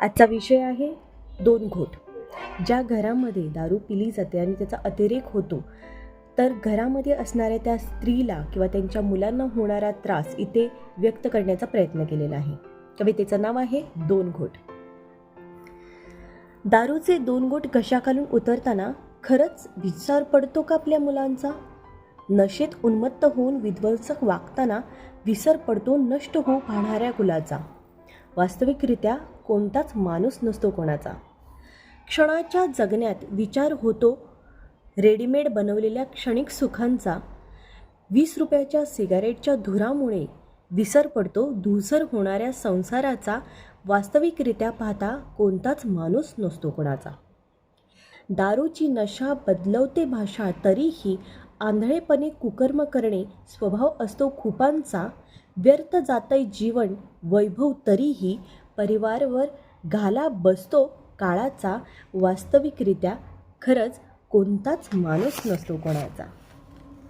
आजचा विषय आहे दोन घोट. ज्या घरामध्ये दारू पिली जाते आणि त्याचा अतिरेक होतो तर घरामध्ये असणाऱ्या त्या स्त्रीला किंवा त्यांच्या मुलांना होणारा त्रास इथे व्यक्त करण्याचा प्रयत्न केलेला आहे. कवितेचं नाव आहे दोन घोट. दारूचे दोन घोट घशाखालून उतरताना खरंच विचार पडतो का आपल्या मुलांचा? नशेत उन्मत्त होऊन विध्वंसक वागताना विसर पडतो नष्ट होऊ पाहणाऱ्या कुलाचा. वास्तविकरित्या कोणताच माणूस नसतो कोणाचा. क्षणाच्या जगण्यात विचार होतो. रेडीमेड बनवलेल्या क्षणिक सुखांचा वीस रुपयाच्या सिगारेटच्या धुरामुळे विसर पडतो धुसर होणाऱ्या संसाराचा वास्तविकरित्या पाहता कोणताच माणूस नसतो कोणाचा. दारूची नशा बदलवते भाषा तरीही आंधळेपणे कुकर्म करणे स्वभाव असतो खूपांचा व्यर्थ जातय जीवन वैभव तरीही परिवारवर घाला बसतो काळाचा वास्तविकरित्या खरंच कोणताच माणूस नसतो कोणाचा.